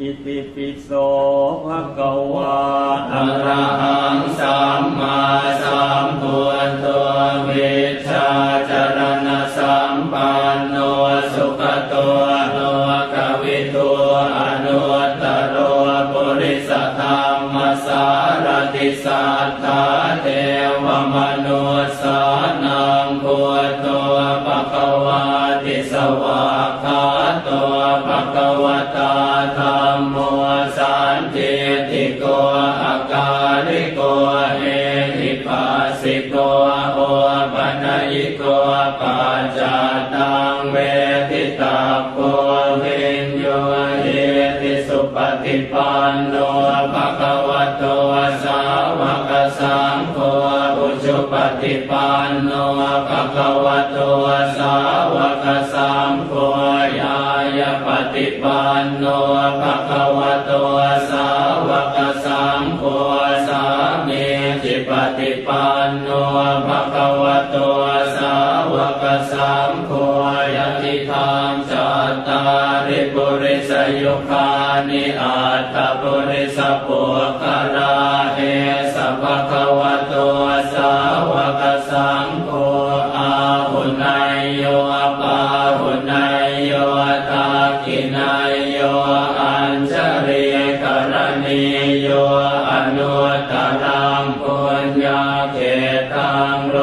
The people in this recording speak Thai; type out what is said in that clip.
อิติปิโสภะคะวะอะระหังสัมมาสัมพุทโธวิชาจรณะสัมปันโนสุขตัวโนกวิทัวอนุตตโรปุริสธรรมสารติสัทธาเทวมนุสานังพุทโธปะคะวาติสวากขาโตปะคะวตาธัม ริโกเอหิปัสสิโกโอปัญญิโกปัจจตังเวทิตาโกวินโยเอติสุปฏิปันโนภะคะวะโตสาวกสังโฆอุชุปฏิปันโนภะคะวะโตสาวกสังโฆยายปฏิปันโนภะคะวะโตสาว ปันโนภะคะวะโตสาวกสังโฆยติธรรมจตตาริปุริสยุคานิอาตตปุริสปุคราเหสัพพะคะวะโตสาวกสังโฆอาหุนายโยปาหุนายโยตากินายโยอัญชริกรณีโย เจตังโร